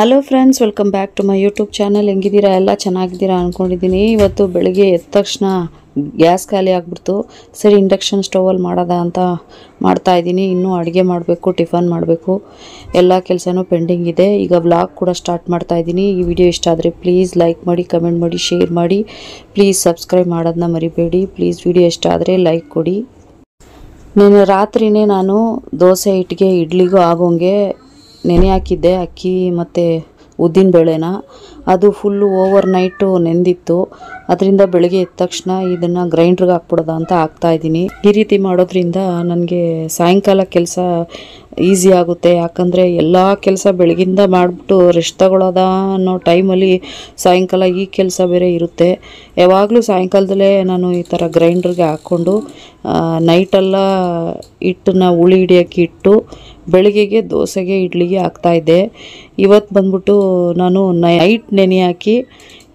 Hello friends welcome back to my YouTube channel ಹೆಂಗಿದ್ದೀರಾ? ಎಲ್ಲ ಚೆನ್ನಾಗಿದ್ದೀರಾ ಅಂದ್ಕೊಂಡಿದ್ದೀನಿ ಇವತ್ತು ಬೆಳಗ್ಗೆ ಎದ್ದ ತಕ್ಷಣ ಗ್ಯಾಸ್ ಖಾಲಿ ಆಗಿಬಿಡ್ತು. ಸರಿ ಇಂಡಕ್ಷನ್ ಸ್ಟೌವಲ್ಲಿ ಮಾಡೋದ ಅಂತ ಮಾಡ್ತಾ ಇದ್ದೀನಿ. ಇನ್ನೂ ಅಡುಗೆ ಮಾಡಬೇಕು, ಟಿಫನ್ ಮಾಡಬೇಕು. ಎಲ್ಲ ಕೆಲಸನೂ ಪೆಂಡಿಂಗ್ ಇದೆ. ಈಗ ವ್ಲಾಗ್ ಕೂಡ ಸ್ಟಾರ್ಟ್ ಮಾಡ್ತಾ ಇದ್ದೀನಿ. ಈ ವಿಡಿಯೋ ಇಷ್ಟ ಆದರೆ ಪ್ಲೀಸ್ ಲೈಕ್ ಮಾಡಿ ಕಮೆಂಟ್ ಮಾಡಿ ಶೇರ್ ಮಾಡಿ. ಪ್ಲೀಸ್ ಸಬ್ಸ್ಕ್ರೈಬ್ ಮಾಡೋದನ್ನ ಮರಿಬೇಡಿ. ಪ್ಲೀಸ್ ವಿಡಿಯೋ ಇಷ್ಟ ಆದರೆ ಲೈಕ್ ಕೊಡಿ. ನಿನ್ನೆ ರಾತ್ರಿನೇ ನಾನು ದೋಸೆ ಹಿಟ್ಟಿಗೆ, ಇಡ್ಲಿಗೂ ಆಗೋಂಗೆ ನೆನೆ ಹಾಕಿದ್ದೆ ಅಕ್ಕಿ ಮತ್ತು ಉದ್ದಿನ ಬೇಳೆನ. ಅದು ಫುಲ್ಲು ಓವರ್ ನೈಟು ನೆಂದಿತ್ತು. ಅದರಿಂದ ಬೆಳಗ್ಗೆ ಎದ್ದ ತಕ್ಷಣ ಇದನ್ನು ಗ್ರೈಂಡ್ರಿಗೆ ಹಾಕ್ಬಿಡೋದ ಅಂತ ಹಾಕ್ತಾ ಇದ್ದೀನಿ. ಈ ರೀತಿ ಮಾಡೋದ್ರಿಂದ ನನಗೆ ಸಾಯಂಕಾಲ ಕೆಲಸ ಈಸಿ ಆಗುತ್ತೆ. ಯಾಕಂದರೆ ಎಲ್ಲ ಕೆಲಸ ಬೆಳಗಿಂದ ಮಾಡಿಬಿಟ್ಟು ರೆಸ್ಟ್ ತಗೊಳ್ಳೋದ ಅನ್ನೋ ಟೈಮಲ್ಲಿ ಸಾಯಂಕಾಲ ಈ ಕೆಲಸ ಬೇರೆ ಇರುತ್ತೆ. ಯಾವಾಗಲೂ ಸಾಯಂಕಾಲದಲ್ಲೇ ನಾನು ಈ ಥರ ಗ್ರೈಂಡ್ರಿಗೆ ಹಾಕ್ಕೊಂಡು ನೈಟೆಲ್ಲ ಹಿಟ್ಟನ್ನ ಉಳಿ ಹಿಡಿಯೋಕ್ಕೆ ಇಟ್ಟು ಬೆಳಗ್ಗೆಗೆ ದೋಸೆಗೆ ಇಡ್ಲಿಗೆ ಹಾಕ್ತಾಯಿದ್ದೆ ಇವತ್ತು ಬಂದ್ಬಿಟ್ಟು ನಾನು ನೈಟ್ ನೆನೆ ಹಾಕಿ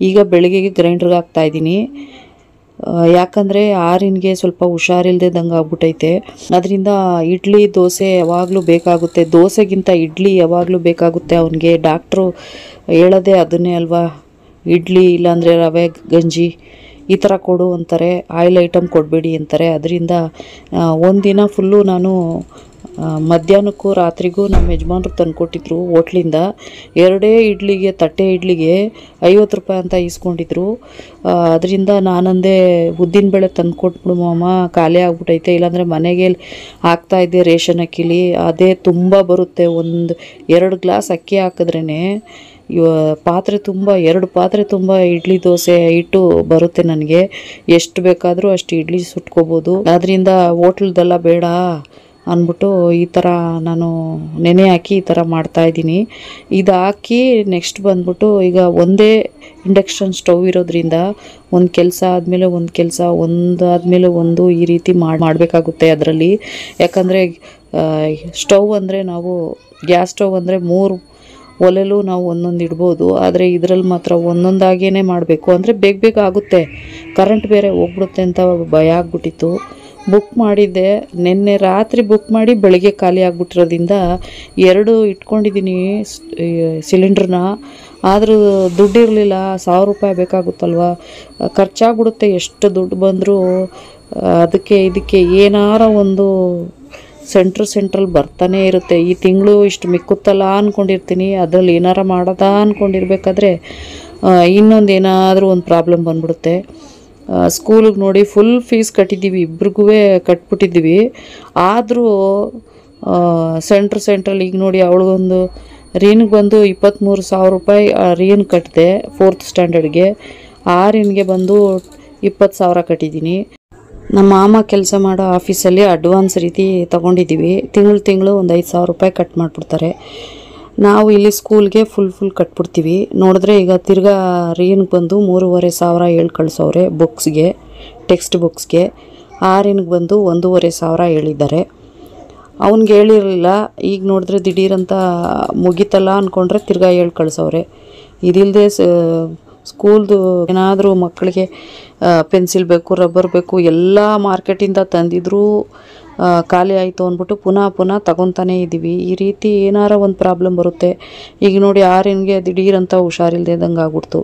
ಈಗ ಬೆಳಗ್ಗೆಗೆ ಗ್ರೈಂಡ್ರಿಗೆ ಹಾಕ್ತಾಯಿದ್ದೀನಿ ಯಾಕಂದರೆ ಆರಿನ್ಗೆ ಸ್ವಲ್ಪ ಹುಷಾರಿಲ್ದಂಗೆ ಆಗ್ಬಿಟ್ಟೈತೆ ಅದರಿಂದ ಇಡ್ಲಿ ದೋಸೆ ಯಾವಾಗಲೂ ಬೇಕಾಗುತ್ತೆ. ದೋಸೆಗಿಂತ ಇಡ್ಲಿ ಯಾವಾಗಲೂ ಬೇಕಾಗುತ್ತೆ ಅವನಿಗೆ. ಡಾಕ್ಟ್ರು ಹೇಳೋದೇ ಅದನ್ನೇ ಅಲ್ವಾ? ಇಡ್ಲಿ ಇಲ್ಲಾಂದರೆ ರವೆ, ಗಂಜಿ ಈ ಥರ ಕೊಡು ಅಂತಾರೆ. ಆಯಿಲ್ ಐಟಮ್ ಕೊಡಬೇಡಿ ಅಂತಾರೆ. ಅದರಿಂದ ಒಂದಿನ ಫುಲ್ಲು ನಾನು ಮಧ್ಯಾಹ್ನಕ್ಕೂ ರಾತ್ರಿಗೂ ನಮ್ಮ ಯಜಮಾನ್ರು ತಂದುಕೊಟ್ಟಿದ್ರು ಹೋಟ್ಲಿಂದ. ಎರಡೇ ಇಡ್ಲಿಗೆ, ತಟ್ಟೆ ಇಡ್ಲಿಗೆ ಐವತ್ತು ರೂಪಾಯಿ ಅಂತ ಇಸ್ಕೊಂಡಿದ್ರು ಅದರಿಂದ ನಾನಂದೆ ಉದ್ದಿನಬೇಳೆ ತಂದುಕೊಟ್ಬಿಡು ಮಾಮ, ಖಾಲಿ ಆಗ್ಬಿಟ್ಟೈತೆ ಇಲ್ಲಾಂದರೆ ಮನೆಗೆ ಹಾಕ್ತಾ ಇದ್ದೆ ರೇಷನ್ ಅಕ್ಕಿಲಿ. ಅದೇ ತುಂಬ ಬರುತ್ತೆ. ಒಂದು ಎರಡು ಗ್ಲಾಸ್ ಅಕ್ಕಿ ಹಾಕಿದ್ರೇ ಇವ ಪಾತ್ರೆ ತುಂಬ, ಎರಡು ಪಾತ್ರೆ ತುಂಬ ಇಡ್ಲಿ ದೋಸೆ ಹಿಟ್ಟು ಬರುತ್ತೆ ನನಗೆ. ಎಷ್ಟು ಬೇಕಾದರೂ ಅಷ್ಟು ಇಡ್ಲಿ ಸುಟ್ಕೋಬೋದು. ಅದರಿಂದ ಹೋಟ್ಲದೆಲ್ಲ ಬೇಡ. ಅಂದ್ಬಿಟ್ಟು ಈ ಥರ ನಾನು ನೆನೆ ಹಾಕಿ ಈ ಥರ ಮಾಡ್ತಾಯಿದ್ದೀನಿ ಇದು ಹಾಕಿ ನೆಕ್ಸ್ಟ್ ಬಂದ್ಬಿಟ್ಟು ಈಗ ಒಂದೇ ಇಂಡಕ್ಷನ್ ಸ್ಟವ್ ಇರೋದ್ರಿಂದ ಒಂದು ಕೆಲಸ ಆದಮೇಲೆ ಒಂದು ಕೆಲಸ ಒಂದಾದಮೇಲೆ ಒಂದು ಈ ರೀತಿ ಮಾಡಿ, ಮಾಡಬೇಕಾಗುತ್ತೆ ಅದರಲ್ಲಿ. ಯಾಕಂದರೆ ಸ್ಟವ್ ಅಂದರೆ ನಾವು ಗ್ಯಾಸ್ ಸ್ಟವ್ ಅಂದರೆ ಮೂರು ಒಲೆಲೂ ನಾವು ಒಂದೊಂದು ಇಡ್ಬೋದು. ಆದರೆ ಇದರಲ್ಲಿ ಮಾತ್ರ ಒಂದೊಂದಾಗೇ ಮಾಡಬೇಕು. ಅಂದರೆ ಬೇಗ ಬೇಗ ಆಗುತ್ತೆ. ಕರೆಂಟ್ ಬೇರೆ ಹೋಗ್ಬಿಡುತ್ತೆ ಅಂತ ಭಯ ಆಗ್ಬಿಟ್ಟಿತ್ತು. ಬುಕ್ ಮಾಡಿದ್ದೆ. ನಿನ್ನೆ ರಾತ್ರಿ ಬುಕ್ ಮಾಡಿ ಬೆಳಗ್ಗೆ ಖಾಲಿ ಆಗಿಬಿಟ್ಟಿರೋದ್ರಿಂದ ಎರಡು ಇಟ್ಕೊಂಡಿದ್ದೀನಿ ಸಿಲಿಂಡ್ರನ್ನ ಆದರೂ ದುಡ್ಡು ಇರಲಿಲ್ಲ, ಸಾವಿರ ರೂಪಾಯಿ ಬೇಕಾಗುತ್ತಲ್ವ? ಖರ್ಚಾಗ್ಬಿಡುತ್ತೆ ಎಷ್ಟು ದುಡ್ಡು ಬಂದರೂ. ಅದಕ್ಕೆ ಇದಕ್ಕೆ ಏನಾರ ಒಂದು ಸೆಂಟ್ರ್ ಸೆಂಟ್ರಲ್ ಬರ್ತಾನೆ ಇರುತ್ತೆ. ಈ ತಿಂಗಳು ಇಷ್ಟು ಮಿಕ್ಕುತ್ತಲ್ಲ ಅಂದ್ಕೊಂಡಿರ್ತೀನಿ ಅದರಲ್ಲಿ ಏನಾರ ಮಾಡೋದಾ ಅಂದ್ಕೊಂಡಿರ್ಬೇಕಾದ್ರೆ ಇನ್ನೊಂದು ಏನಾದರೂ ಒಂದು ಪ್ರಾಬ್ಲಮ್ ಬಂದ್ಬಿಡುತ್ತೆ. ಸ್ಕೂಲಿಗೆ ನೋಡಿ ಫುಲ್ ಫೀಸ್ ಕಟ್ಟಿದ್ದೀವಿ ಇಬ್ರಿಗೂ ಕಟ್ಬಿಟ್ಟಿದ್ದೀವಿ. ಆದರೂ ಸೆಂಟ್ರ್ ಸೆಂಟ್ರಲ್ಲಿ ಈಗ ನೋಡಿ ಅವಳಿಗೊಂದು, ರೀನ್ಗೆ ಬಂದು ಇಪ್ಪತ್ತ್ಮೂರು ಸಾವಿರ ರೂಪಾಯಿ ರೀನ್ ಕಟ್ಟಿದೆ ಫೋರ್ತ್ ಸ್ಟ್ಯಾಂಡರ್ಡ್ಗೆ ಆ ರೀನ್ಗೆ ಬಂದು ಇಪ್ಪತ್ತು ಸಾವಿರ ಕಟ್ಟಿದ್ದೀನಿ. ನಮ್ಮ ಮಾಮ ಕೆಲಸ ಮಾಡೋ ಆಫೀಸಲ್ಲಿ ಅಡ್ವಾನ್ಸ್ ರೀತಿ ತೊಗೊಂಡಿದ್ದೀವಿ. ತಿಂಗಳು ತಿಂಗಳು ಒಂದು ಐದು ಸಾವಿರ ರೂಪಾಯಿ ಕಟ್ ಮಾಡಿಬಿಡ್ತಾರೆ. ನಾವು ಇಲ್ಲಿ ಸ್ಕೂಲ್ಗೆ ಫುಲ್ ಫುಲ್ ಕಟ್ಬಿಡ್ತೀವಿ. ನೋಡಿದ್ರೆ ಈಗ ತಿರ್ಗಾ ರೀನ್ಗೆ ಬಂದು ಮೂರುವರೆ ಸಾವಿರ ಹೇಳಿ ಕಳಿಸೋರೆ ಬುಕ್ಸ್ಗೆ ಟೆಕ್ಸ್ಟ್ ಬುಕ್ಸ್ಗೆ ಆರಿನ್ಗೆ ಬಂದು ಒಂದೂವರೆ ಸಾವಿರ ಹೇಳಿದ್ದಾರೆ. ಅವನಿಗೆ ಹೇಳಿರಲಿಲ್ಲ, ಈಗ ನೋಡಿದ್ರೆ ದಿಢೀರಂತ ಮುಗಿತಲ್ಲ ಅಂದ್ಕೊಂಡ್ರೆ ತಿರ್ಗಾ ಹೇಳಿ ಕಳಿಸೋರೆ ಇದಿಲ್ಲದೆ ಸ್ಕೂಲ್ದು ಏನಾದರೂ ಮಕ್ಕಳಿಗೆ ಪೆನ್ಸಿಲ್ ಬೇಕು ರಬ್ಬರ್ ಬೇಕು, ಎಲ್ಲ ಮಾರ್ಕೆಟಿಂದ ತಂದಿದ್ರೂ ಖಾಲಿ ಆಯಿತು ಅಂದ್ಬಿಟ್ಟು ಪುನಃ ಪುನಃ ತಗೊತಾನೇ ಇದ್ದೀವಿ ಈ ರೀತಿ ಏನಾರ ಒಂದು ಪ್ರಾಬ್ಲಮ್ ಬರುತ್ತೆ. ಈಗ ನೋಡಿ ಆರಿನ್ಗೆ ದಿಢೀರಂತ ಹುಷಾರಿಲ್ದಂಗೆ ಆಗ್ಬಿಡ್ತು.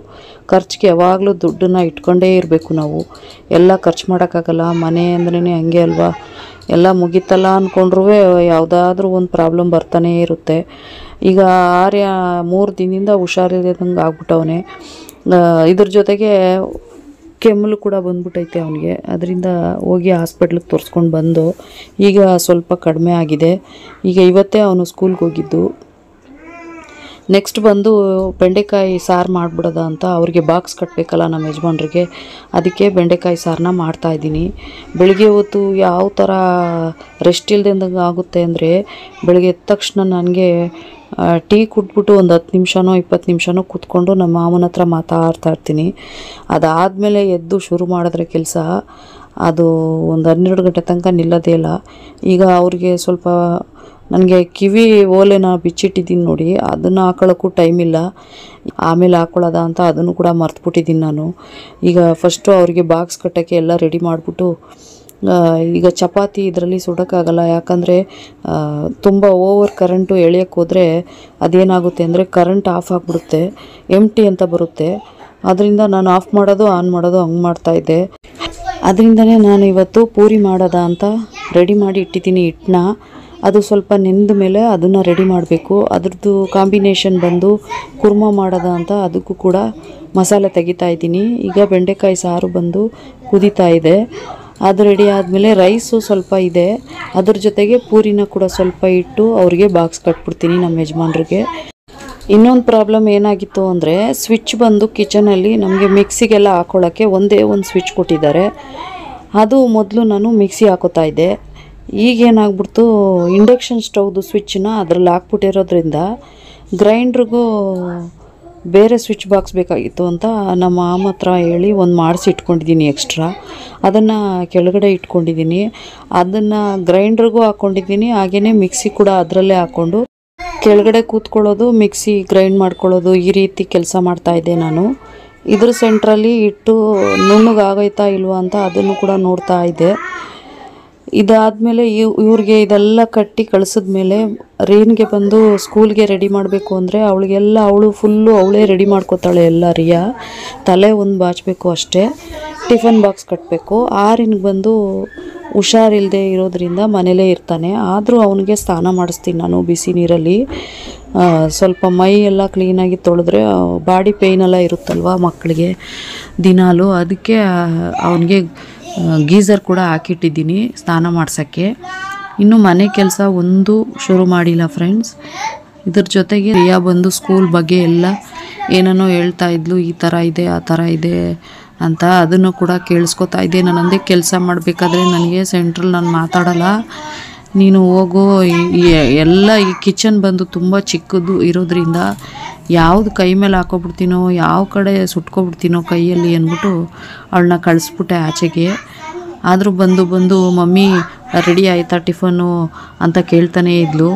ಖರ್ಚಿಗೆ ಯಾವಾಗಲೂ ದುಡ್ಡನ್ನು ಇಟ್ಕೊಂಡೇ ಇರಬೇಕು ನಾವು. ಎಲ್ಲ ಖರ್ಚು ಮಾಡೋಕ್ಕಾಗಲ್ಲ. ಮನೆ ಅಂದ್ರೇ ಹಂಗೆ ಅಲ್ವಾ? ಎಲ್ಲ ಮುಗೀತಲ್ಲ ಅಂದ್ಕೊಂಡ್ರೂ ಯಾವುದಾದ್ರೂ ಒಂದು ಪ್ರಾಬ್ಲಮ್ ಬರ್ತಾನೇ ಇರುತ್ತೆ. ಈಗ ಆರ್ಯ ಮೂರು ದಿನದಿಂದ ಹುಷಾರಿಲ್ದಂಗೆ ಆಗ್ಬಿಟ್ಟವನೆ. ಇದ್ರ ಜೊತೆಗೆ ಕೆಮ್ಮಲು ಕೂಡ ಬಂದ್ಬಿಟ್ಟೈತೆ ಅವನಿಗೆ. ಅದರಿಂದ ಹೋಗಿ ಹಾಸ್ಪಿಟ್ಲಿಗೆ ತೋರಿಸ್ಕೊಂಡು ಬಂದು ಈಗ ಸ್ವಲ್ಪ ಕಡಿಮೆ ಆಗಿದೆ. ಈಗ ಇವತ್ತೇ ಅವನು ಸ್ಕೂಲ್ಗೆ ಹೋಗಿದ್ದು. ನೆಕ್ಸ್ಟ್ ಬಂದು ಬೆಂಡೆಕಾಯಿ ಸಾರು ಮಾಡಿಬಿಡೋದ ಅಂತ ಅವ್ರಿಗೆ ಬಾಕ್ಸ್ ಕಟ್ಟಬೇಕಲ್ಲ ನಮ್ಮ ಯಜಮಾನ್ರಿಗೆ. ಅದಕ್ಕೆ ಬೆಂಡೆಕಾಯಿ ಸಾರನ್ನ ಮಾಡ್ತಾಯಿದ್ದೀನಿ ಬೆಳಿಗ್ಗೆ ಹೊತ್ತು ಯಾವ ಥರ ರೆಸ್ಟ್ ಇಲ್ದಂಗೆ ಆಗುತ್ತೆ ಅಂದರೆ ಬೆಳಗ್ಗೆ ಎದ್ದ ತಕ್ಷಣ ನನಗೆ ಟೀ ಕುಟ್ಬಿಟ್ಟು ಒಂದು ಹತ್ತು ನಿಮಿಷನೋ ಇಪ್ಪತ್ತು ನಿಮಿಷನೋ ಕೂತ್ಕೊಂಡು ನಮ್ಮ ಮಾವನ ಹತ್ರ ಮಾತಾಡ್ತಾ ಇರ್ತೀನಿ. ಅದಾದಮೇಲೆ ಎದ್ದು ಶುರು ಮಾಡಿದ್ರೆ ಕೆಲಸ, ಅದು ಒಂದು ಹನ್ನೆರಡು ಗಂಟೆ ತನಕ ನಿಲ್ಲೋದೇ ಇಲ್ಲ. ಈಗ ಅವ್ರಿಗೆ ಸ್ವಲ್ಪ ನನಗೆ ಕಿವಿ ಓಲೆನ ಬಿಚ್ಚಿಟ್ಟಿದ್ದೀನಿ ನೋಡಿ, ಅದನ್ನು ಹಾಕೊಳ್ಳೋಕ್ಕೂ ಟೈಮ್ ಇಲ್ಲ. ಆಮೇಲೆ ಹಾಕೊಳ್ಳೋದ ಅಂತ ಅದನ್ನು ಕೂಡ ಮರ್ತುಬಿಟ್ಟಿದ್ದೀನಿ ನಾನು. ಈಗ ಫಸ್ಟು ಅವರಿಗೆ ಬಾಕ್ಸ್ ಕಟ್ಟೋಕ್ಕೆ ಎಲ್ಲ ರೆಡಿ ಮಾಡಿಬಿಟ್ಟು ಈಗ ಚಪಾತಿ ಇದರಲ್ಲಿ ಸುಡೋಕ್ಕಾಗಲ್ಲ. ಯಾಕಂದರೆ ತುಂಬ ಓವರ್ ಕರೆಂಟು ಎಳೆಯೋಕ್ಕೆ ಹೋದರೆ ಅದೇನಾಗುತ್ತೆ ಅಂದರೆ ಕರೆಂಟ್ ಆಫ್ ಆಗಿಬಿಡುತ್ತೆ ಎಂ ಟಿ ಅಂತ ಬರುತ್ತೆ. ಅದರಿಂದ ನಾನು ಆಫ್ ಮಾಡೋದು ಆನ್ ಮಾಡೋದು ಹಂಗೆ ಮಾಡ್ತಾಯಿದ್ದೆ ಅದರಿಂದನೇ ನಾನು ಇವತ್ತು ಪೂರಿ ಮಾಡೋದ ಅಂತ ರೆಡಿ ಮಾಡಿ ಇಟ್ಟಿದ್ದೀನಿ ಹಿಟ್ಟನ್ನ ಅದು ಸ್ವಲ್ಪ ನೆಂದ ಮೇಲೆ ಅದನ್ನು ರೆಡಿ ಮಾಡಬೇಕು. ಅದ್ರದ್ದು ಕಾಂಬಿನೇಷನ್ ಬಂದು ಕುರ್ಮ ಮಾಡೋದ ಅಂತ ಅದಕ್ಕೂ ಕೂಡ ಮಸಾಲೆ ತೆಗಿತಾ ಇದ್ದೀನಿ. ಈಗ ಬೆಂಡೆಕಾಯಿ ಸಾರು ಬಂದು ಕುದೀತಾ ಇದೆ. ಅದು ರೆಡಿ ಆದಮೇಲೆ ರೈಸು ಸ್ವಲ್ಪ ಇದೆ. ಅದ್ರ ಜೊತೆಗೆ ಪೂರಿನ ಕೂಡ ಸ್ವಲ್ಪ ಇಟ್ಟು ಅವ್ರಿಗೆ ಬಾಕ್ಸ್ ಕಟ್ಬಿಡ್ತೀನಿ ನಮ್ಮ ಯಜಮಾನ್ರಿಗೆ. ಇನ್ನೊಂದು ಪ್ರಾಬ್ಲಮ್ ಏನಾಗಿತ್ತು ಅಂದರೆ ಸ್ವಿಚ್ ಬಂದು ಕಿಚನಲ್ಲಿ ನಮಗೆ ಮಿಕ್ಸಿಗೆಲ್ಲ ಹಾಕೊಳ್ಳೋಕ್ಕೆ ಒಂದೇ ಒಂದು ಸ್ವಿಚ್ ಕೊಟ್ಟಿದ್ದಾರೆ. ಅದು ಮೊದಲು ನಾನು ಮಿಕ್ಸಿ ಹಾಕೋತಾ ಇದ್ದೆ. ಈಗೇನಾಗ್ಬಿಡ್ತು, ಇಂಡಕ್ಷನ್ ಸ್ಟವ್ದು ಸ್ವಿಚ್ಚನ್ನ ಅದರಲ್ಲಿ ಹಾಕ್ಬಿಟ್ಟಿರೋದ್ರಿಂದ ಗ್ರೈಂಡ್ರಿಗೂ ಬೇರೆ ಸ್ವಿಚ್ ಬಾಕ್ಸ್ ಬೇಕಾಗಿತ್ತು ಅಂತ ನಮ್ಮ ಮಾಮ ಹತ್ರ ಹೇಳಿ ಒಂದು ಮಾಡಿಸಿ ಇಟ್ಕೊಂಡಿದ್ದೀನಿ ಎಕ್ಸ್ಟ್ರಾ. ಅದನ್ನು ಕೆಳಗಡೆ ಇಟ್ಕೊಂಡಿದ್ದೀನಿ ಅದನ್ನು ಗ್ರೈಂಡ್ರಿಗೂ ಹಾಕ್ಕೊಂಡಿದ್ದೀನಿ ಹಾಗೆಯೇ ಮಿಕ್ಸಿ ಕೂಡ ಅದರಲ್ಲೇ ಹಾಕ್ಕೊಂಡು ಕೆಳಗಡೆ ಕೂತ್ಕೊಳ್ಳೋದು, ಮಿಕ್ಸಿ ಗ್ರೈಂಡ್ ಮಾಡ್ಕೊಳ್ಳೋದು ಈ ರೀತಿ ಕೆಲಸ ಮಾಡ್ತಾಯಿದ್ದೆ ನಾನು. ಇದ್ರ ಸೆಂಟ್ರಲ್ಲಿ ಇಟ್ಟು ನುಣ್ಣಗಾಗೈತಾ ಇಲ್ವಾ ಅಂತ ಅದನ್ನು ಕೂಡ ನೋಡ್ತಾ ಇದ್ದೆ. ಇದಾದಮೇಲೆ ಇವ್, ಇವ್ರಿಗೆ ಇದೆಲ್ಲ ಕಟ್ಟಿ ಕಳಿಸಿದ್ಮೇಲೆ ರೇನ್ಗೆ ಬಂದು ಸ್ಕೂಲ್ಗೆ ರೆಡಿ ಮಾಡಬೇಕು ಅಂದರೆ ಅವಳಿಗೆಲ್ಲ ಅವಳು ಫುಲ್ಲು ಅವಳೇ ರೆಡಿ ಮಾಡ್ಕೋತಾಳೆ ಎಲ್ಲ ರಿಯಾ. ತಲೆ ಒಂದು ಬಾಚಬೇಕು ಅಷ್ಟೇ. ಟಿಫನ್ ಬಾಕ್ಸ್ ಕಟ್ಟಬೇಕು ಆರಿನ್ಗೆ ಬಂದು ಹುಷಾರಿಲ್ಲದೆ ಇರೋದ್ರಿಂದ ಮನೇಲೇ ಇರ್ತಾನೆ. ಆದರೂ ಅವನಿಗೆ ಸ್ನಾನ ಮಾಡಿಸ್ತೀನಿ ನಾನು ಬಿಸಿ ನೀರಲ್ಲಿ. ಸ್ವಲ್ಪ ಮೈ ಎಲ್ಲ ಕ್ಲೀನಾಗಿ ತೊಳೆದ್ರೆ ಬಾಡಿ ಪೇಯ್ನೆಲ್ಲ ಇರುತ್ತಲ್ವ ಮಕ್ಕಳಿಗೆ ದಿನಾಲು. ಅದಕ್ಕೆ ಅವನಿಗೆ ಗೀಝರ್ ಕೂಡ ಹಾಕಿಟ್ಟಿದ್ದೀನಿ ಸ್ನಾನ ಮಾಡ್ಸೋಕ್ಕೆ. ಇನ್ನು ಮನೆ ಕೆಲಸ ಒಂದು ಶುರು ಮಾಡಿಲ್ಲ ಫ್ರೆಂಡ್ಸ್ ಇದ್ರ ಜೊತೆಗೆ ರಿಯಾ ಬಂದು ಸ್ಕೂಲ್ ಬಗ್ಗೆ ಎಲ್ಲ ಏನನ್ನೋ ಹೇಳ್ತಾ ಇದ್ಲು, ಈ ಥರ ಇದೆ, ಆ ಥರ ಇದೆ ಅಂತ ಅದನ್ನು ಕೂಡ ಕೇಳಿಸ್ಕೊತಾ ಇದ್ದೆ. ನಾನು ಕೆಲಸ ಮಾಡಬೇಕಾದ್ರೆ ನನಗೆ ಸೆಂಟ್ರಲ್ ನಾನು ಮಾತಾಡಲ್ಲ. ನೀನು ಹೋಗು ಎಲ್ಲ ಈ ಕಿಚನ್ ಬಂದು ತುಂಬ ಚಿಕ್ಕದು ಇರೋದ್ರಿಂದ ಯಾವ್ದು ಕೈ ಮೇಲೆ ಹಾಕೋಬಿಡ್ತೀನೋ, ಯಾವ ಕಡೆ ಸುಟ್ಕೊಬಿಡ್ತೀನೋ ಕೈಯಲ್ಲಿ ಅಂದ್ಬಿಟ್ಟು ಅವಳನ್ನ ಕಳಿಸ್ಬಿಟ್ಟೆ ಆಚೆಗೆ. ಆದರೂ ಬಂದು ಬಂದು, ಮಮ್ಮಿ, ರೆಡಿ ಆಯಿತಾ ಟಿಫನು ಅಂತ ಕೇಳ್ತಾನೇ ಇದ್ಲು.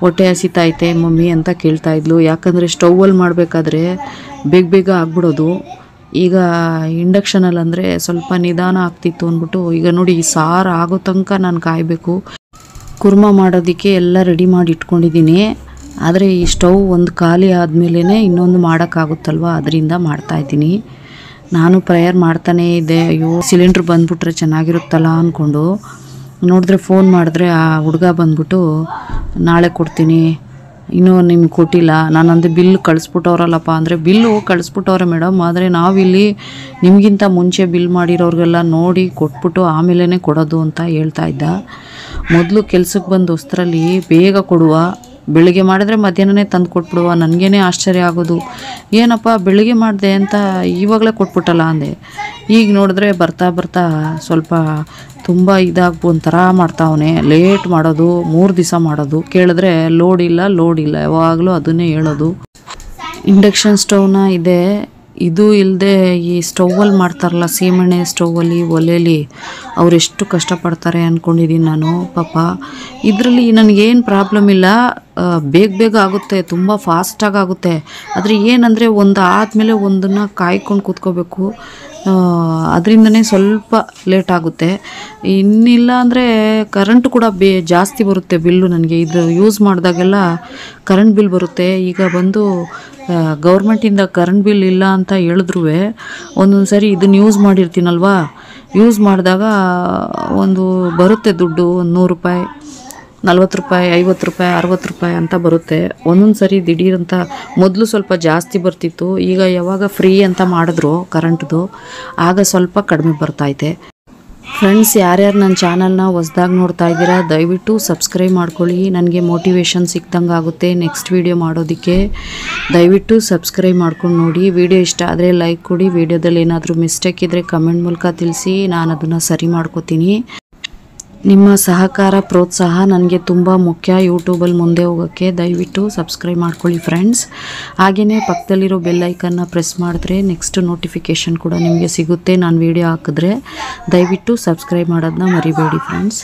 ಹೊಟ್ಟೆ ಹಸಿತೈತೆ ಮಮ್ಮಿ, ಅಂತ ಕೇಳ್ತಾ ಇದ್ಲು. ಯಾಕಂದರೆ ಸ್ಟೌವಲ್ಲಿ ಮಾಡಬೇಕಾದ್ರೆ ಬೇಗ ಬೇಗ ಆಗ್ಬಿಡೋದು. ಈಗ ಇಂಡಕ್ಷನಲ್ಲಿ ಅಂದರೆ ಸ್ವಲ್ಪ ನಿಧಾನ ಆಗ್ತಿತ್ತು ಅಂದ್ಬಿಟ್ಟು, ಈಗ ನೋಡಿ ಸಾರು ಆಗೋ ತನಕ ನಾನು ಕಾಯಬೇಕು. ಕುರ್ಮ ಮಾಡೋದಕ್ಕೆ ಎಲ್ಲ ರೆಡಿ ಮಾಡಿ ಇಟ್ಕೊಂಡಿದ್ದೀನಿ. ಆದರೆ ಈ ಸ್ಟವ್ ಒಂದು ಖಾಲಿ ಆದಮೇಲೆ ಇನ್ನೊಂದು ಮಾಡೋಕ್ಕಾಗುತ್ತಲ್ವ? ಅದರಿಂದ ಮಾಡ್ತಾಯಿದ್ದೀನಿ ನಾನು ಪ್ರೇಯರ್ ಮಾಡ್ತಾನೇ ಇದ್ದೆ. ಅಯ್ಯೋ, ಸಿಲಿಂಡ್ರ್ ಬಂದ್ಬಿಟ್ರೆ ಚೆನ್ನಾಗಿರುತ್ತಲ್ಲ ಅಂದ್ಕೊಂಡು ನೋಡಿದ್ರೆ ಫೋನ್ ಮಾಡಿದ್ರೆ ಆ ಹುಡುಗ ಬಂದ್ಬಿಟ್ಟು, ನಾಳೆ ಕೊಡ್ತೀನಿ. ಇನ್ನೂ ನಿಮ್ಗೆ ಕೊಟ್ಟಿಲ್ಲ. ನಾನು ಅಂದೆ ಬಿಲ್ ಕಳಿಸ್ಬಿಟ್ಟವ್ರಲ್ಲಪ್ಪ. ಅಂದರೆ ಬಿಲ್ಲು ಕಳಿಸ್ಬಿಟ್ಟವ್ರೆ ಮೇಡಮ್. ಆದರೆ ನಾವಿಲ್ಲಿ ನಿಮಗಿಂತ ಮುಂಚೆ ಬಿಲ್ ಮಾಡಿರೋರಿಗೆಲ್ಲ ನೋಡಿ ಕೊಟ್ಬಿಟ್ಟು ಆಮೇಲೆ ಕೊಡೋದು ಅಂತ ಹೇಳ್ತಾ ಇದ್ದ. ಮೊದಲು ಕೆಲಸಕ್ಕೆ ಬಂದು ಹೊಸ್ತರಲ್ಲಿ ಬೇಗ ಕೊಡುವ. ಬೆಳಿಗ್ಗೆ ಮಾಡಿದ್ರೆ ಮಧ್ಯಾಹ್ನನೇ ತಂದು ಕೊಟ್ಬಿಡುವ. ನನಗೇನೆ ಆಶ್ಚರ್ಯ ಆಗೋದು. ಏನಪ್ಪ, ಬೆಳಿಗ್ಗೆ ಮಾಡಿದೆ ಅಂತ ಇವಾಗಲೇ ಕೊಟ್ಬಿಟ್ಟಲ್ಲ ಅಂದೆ. ಈಗ ನೋಡಿದ್ರೆ ಬರ್ತಾ ಬರ್ತಾ ಸ್ವಲ್ಪ ತುಂಬ ಇದಾಗಿ ಒಂಥರ ಮಾಡ್ತಾವನೆ ಲೇಟ್ ಮಾಡೋದು, ಮೂರು ದಿವಸ ಮಾಡೋದು. ಕೇಳಿದ್ರೆ ಲೋಡ್ ಇಲ್ಲ ಲೋಡ್ ಇಲ್ಲ. ಯಾವಾಗಲೂ ಅದನ್ನೇ ಹೇಳೋದು. ಇಂಡಕ್ಷನ್ ಸ್ಟೌವ್ನ ಇದೆ. ಇದು ಇಲ್ಲದೆ ಈ ಸ್ಟೌವಲ್ಲಿ ಮಾಡ್ತಾರಲ್ಲ, ಸೀಮೆಣ್ಣೆ ಸ್ಟೌವಲ್ಲಿ ಒಲೆಯಲ್ಲಿ ಅವರೆಷ್ಟು ಕಷ್ಟಪಡ್ತಾರೆ ಅಂದ್ಕೊಂಡಿದ್ದೀನಿ ನಾನು, ಪಾಪ. ಇದರಲ್ಲಿ ನನಗೇನು ಪ್ರಾಬ್ಲಮ್ ಇಲ್ಲ. ಬೇಗ ಬೇಗ ಆಗುತ್ತೆ, ತುಂಬ ಫಾಸ್ಟಾಗಿ ಆಗುತ್ತೆ. ಆದರೆ ಏನಂದರೆ ಒಂದು ಆದಮೇಲೆ ಒಂದನ್ನು ಕಾಯ್ಕೊಂಡು ಕೂತ್ಕೋಬೇಕು. ಅದರಿಂದನೇ ಸ್ವಲ್ಪ ಲೇಟ್ ಆಗುತ್ತೆ. ಇನ್ನಿಲ್ಲ ಅಂದರೆ ಕರೆಂಟ್ ಕೂಡ ಬೇ, ಜಾಸ್ತಿ ಬರುತ್ತೆ ಬಿಲ್ಲು ನನಗೆ. ಇದು ಯೂಸ್ ಮಾಡಿದಾಗೆಲ್ಲ ಕರೆಂಟ್ ಬಿಲ್ ಬರುತ್ತೆ. ಈಗ ಬಂದು ಗೌರ್ಮೆಂಟಿಂದ ಕರೆಂಟ್ ಬಿಲ್ ಇಲ್ಲ ಅಂತ ಹೇಳಿದ್ರು ಒಂದೊಂದು ಸರಿ ಇದನ್ನು ಯೂಸ್ ಮಾಡಿರ್ತೀನಲ್ವಾ? ಯೂಸ್ ಮಾಡಿದಾಗ ಒಂದು ಬರುತ್ತೆ ದುಡ್ಡು, ಒಂದು ನೂರು ರೂಪಾಯಿ. ನಲ್ವತ್ತು ರೂಪಾಯಿ, ಐವತ್ತು ರೂಪಾಯಿ, ಅರವತ್ತು ರೂಪಾಯಿ ಅಂತ ಬರುತ್ತೆ. ಒಂದೊಂದು ಸರಿ ದಿಢೀರಂತ ಮೊದಲು ಸ್ವಲ್ಪ ಜಾಸ್ತಿ ಬರ್ತಿತ್ತು. ಈಗ ಯಾವಾಗ ಫ್ರೀ ಅಂತ ಮಾಡಿದ್ರು ಕರೆಂಟ್ದು ಆಗ ಸ್ವಲ್ಪ ಕಡಿಮೆ ಬರ್ತೈತೆ ಫ್ರೆಂಡ್ಸ್ ಯಾರ್ಯಾರು ನನ್ನ ಚಾನಲ್ನ ಹೊಸ್ದಾಗಿ ನೋಡ್ತಾ ಇದ್ದೀರಾ, ದಯವಿಟ್ಟು ಸಬ್ಸ್ಕ್ರೈಬ್ ಮಾಡ್ಕೊಳ್ಳಿ. ನನಗೆ ಮೋಟಿವೇಶನ್ ಸಿಕ್ದಂಗೆ ಆಗುತ್ತೆ ನೆಕ್ಸ್ಟ್ ವೀಡಿಯೋ ಮಾಡೋದಕ್ಕೆ. ದಯವಿಟ್ಟು ಸಬ್ಸ್ಕ್ರೈಬ್ ಮಾಡ್ಕೊಂಡು ನೋಡಿ. ವಿಡಿಯೋ ಇಷ್ಟ ಆದರೆ ಲೈಕ್ ಕೊಡಿ. ವಿಡಿಯೋದಲ್ಲಿ ಏನಾದರೂ ಮಿಸ್ಟೇಕ್ ಇದ್ದರೆ ಕಮೆಂಟ್ ಮೂಲಕ ತಿಳಿಸಿ. ನಾನು ಅದನ್ನು ಸರಿ ಮಾಡ್ಕೋತೀನಿ. ನಿಮ್ಮ ಸಹಕಾರ, ಪ್ರೋತ್ಸಾಹ ನನಗೆ ತುಂಬ ಮುಖ್ಯ. ಯೂಟ್ಯೂಬಲ್ಲಿ ಮುಂದೆ ಹೋಗೋಕ್ಕೆ ದಯವಿಟ್ಟು ಸಬ್ಸ್ಕ್ರೈಬ್ ಮಾಡ್ಕೊಳ್ಳಿ ಫ್ರೆಂಡ್ಸ್ ಹಾಗೆಯೇ ಪಕ್ಕದಲ್ಲಿರೋ ಬೆಲ್ ಐಕನ್ನ ಪ್ರೆಸ್ ಮಾಡಿದ್ರೆ ನೆಕ್ಸ್ಟ್ ನೋಟಿಫಿಕೇಷನ್ ಕೂಡ ನಿಮಗೆ ಸಿಗುತ್ತೆ. ನಾನು ವಿಡಿಯೋ ಹಾಕಿದ್ರೆ ದಯವಿಟ್ಟು ಸಬ್ಸ್ಕ್ರೈಬ್ ಮಾಡೋದನ್ನ ಮರಿಬೇಡಿ ಫ್ರೆಂಡ್ಸ್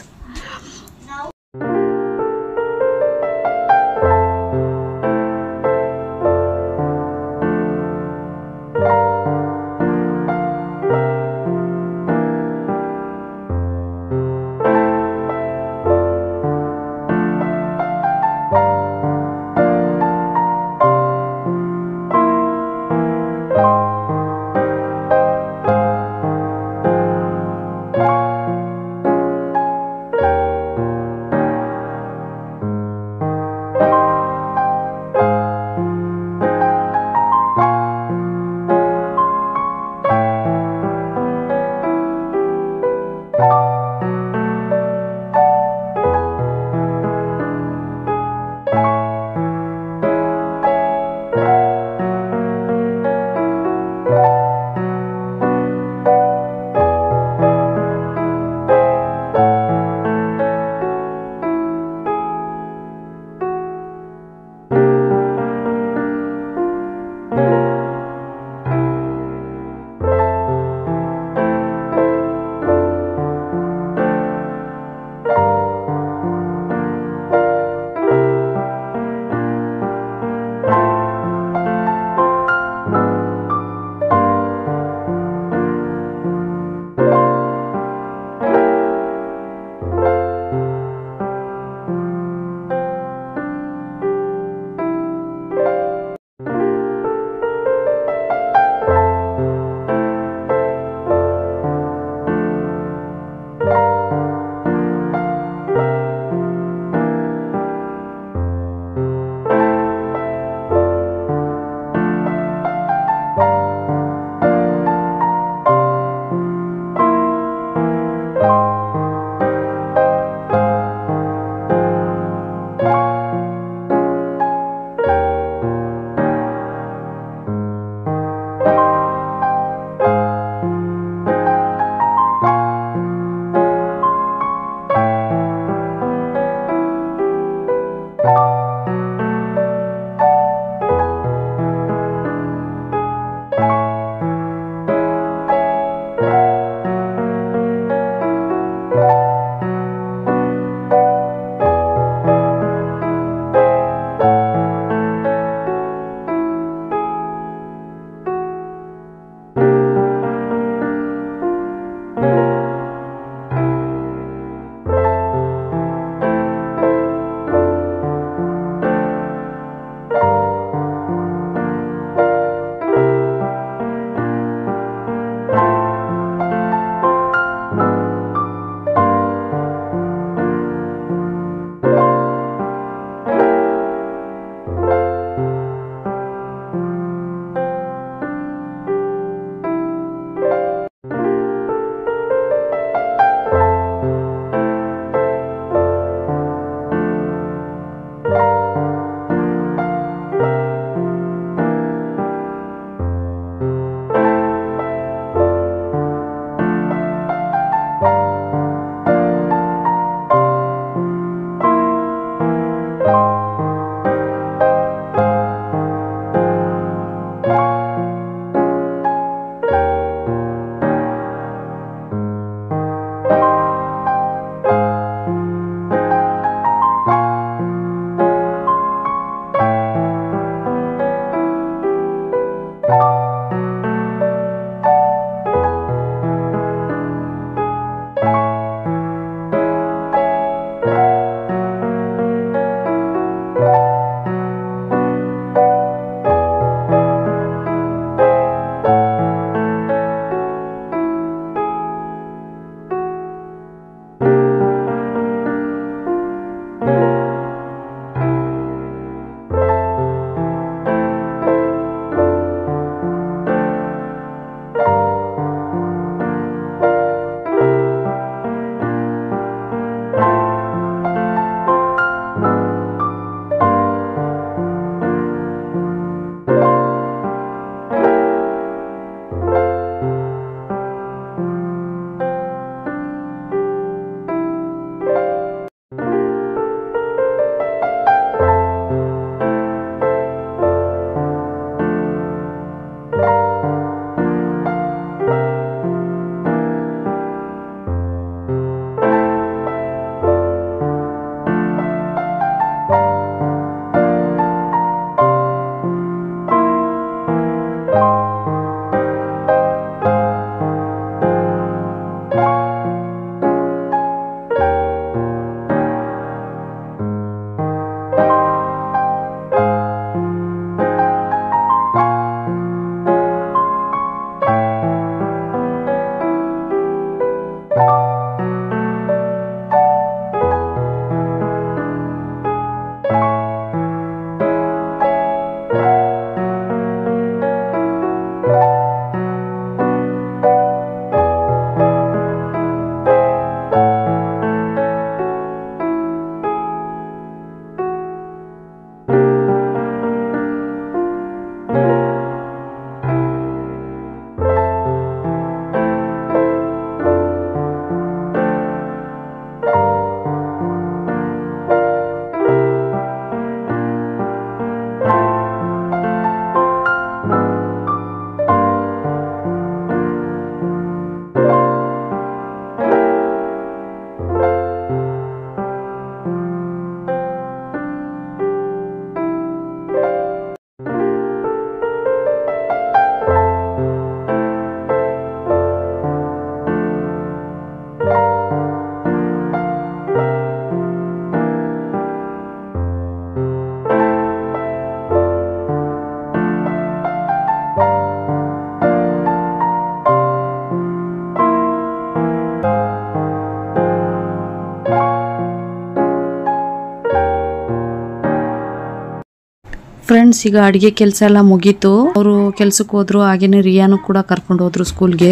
ಫ್ರೆಂಡ್ಸ್ ಈಗ ಅಡುಗೆ ಕೆಲಸ ಎಲ್ಲ ಮುಗೀತು. ಅವರು ಕೆಲ್ಸಕ್ಕೆ ಹೋದ್ರು, ಹಾಗೇನೆ ರಿಯಾನು ಕೂಡ ಕರ್ಕೊಂಡು ಹೋದ್ರು ಸ್ಕೂಲ್ಗೆ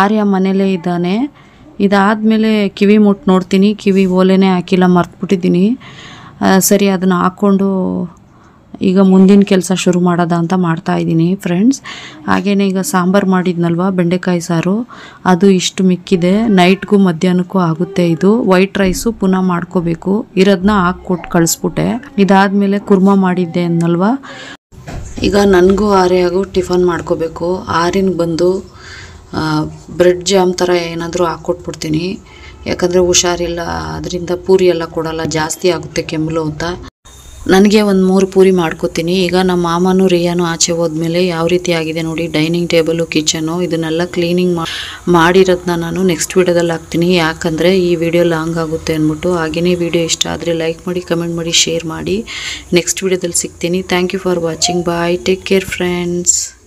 ಆರ್ಯ ಮನೇಲೇ ಇದ್ದಾನೆ. ಇದಾದಮೇಲೆ ಕಿವಿ ಮುಟ್ಟು ನೋಡ್ತೀನಿ. ಕಿವಿ ಓಲೆನೇ ಹಾಕಿಲ್ಲ, ಮರ್ತ್ಬಿಟ್ಟಿದ್ದೀನಿ. ಸರಿ, ಅದನ್ನು ಹಾಕ್ಕೊಂಡು ಈಗ ಮುಂದಿನ ಕೆಲಸ ಶುರು ಮಾಡೋದ ಅಂತ ಮಾಡ್ತಾ ಇದ್ದೀನಿ ಫ್ರೆಂಡ್ಸ್ ಹಾಗೆಯೇ ಈಗ ಸಾಂಬಾರು ಮಾಡಿದ್ನಲ್ವ ಬೆಂಡೆಕಾಯಿ ಸಾರು? ಅದು ಇಷ್ಟು ಮಿಕ್ಕಿದೆ. ನೈಟ್ಗೂ ಮಧ್ಯಾಹ್ನಕ್ಕೂ ಆಗುತ್ತೆ ಇದು. ವೈಟ್ ರೈಸು ಪುನಃ ಮಾಡ್ಕೋಬೇಕು. ಇರೋದನ್ನ ಹಾಕ್ಕೊಟ್ಟು ಕಳಿಸ್ಬಿಟ್ಟೆ. ಇದಾದಮೇಲೆ ಕುರ್ಮಾ ಮಾಡಿದ್ದೆ ಅನ್ನಲ್ವ? ಈಗ ನನಗೂ ಆರ್ಯಾಗೂ ಟಿಫನ್ ಮಾಡ್ಕೋಬೇಕು. ಆರಿನ ಬಂದು ಬ್ರೆಡ್ ಜಾಮ್ ಥರ ಏನಾದರೂ ಹಾಕ್ಕೊಟ್ಬಿಡ್ತೀನಿ. ಯಾಕಂದರೆ ಹುಷಾರಿಲ್ಲ, ಅದರಿಂದ ಪೂರಿ ಎಲ್ಲ ಕೊಡಲ್ಲ, ಜಾಸ್ತಿ ಆಗುತ್ತೆ ಕೆಮ್ಮಲು ಅಂತ. ನನಗೆ ಒಂದು ಮೂರು ಪೂರಿ ಮಾಡ್ಕೋತೀನಿ. ಈಗ ನಮ್ಮ ಮಾಮನೂ ರಿಯಾನು ಆಚೆ ಹೋದ್ಮೇಲೆ ಯಾವ ರೀತಿ ಆಗಿದೆ ನೋಡಿ, ಡೈನಿಂಗ್ ಟೇಬಲು, ಕಿಚನು ಇದನ್ನೆಲ್ಲ ಕ್ಲೀನಿಂಗ್ ಮಾಡಿರೋದನ್ನ ನಾನು ನೆಕ್ಸ್ಟ್ ವೀಡಿಯೋದಲ್ಲಿ ಹಾಕ್ತೀನಿ. ಯಾಕಂದರೆ ಈ ವಿಡಿಯೋ ಲಾಂಗ್ ಆಗುತ್ತೆ ಅಂದ್ಬಿಟ್ಟು ಹಾಗೆಯೇ ವಿಡಿಯೋ ಇಷ್ಟ ಆದರೆ ಲೈಕ್ ಮಾಡಿ, ಕಮೆಂಟ್ ಮಾಡಿ, ಶೇರ್ ಮಾಡಿ. ನೆಕ್ಸ್ಟ್ ವೀಡಿಯೋದಲ್ಲಿ ಸಿಗ್ತೀನಿ. Thank you for watching. Bye. Take care friends.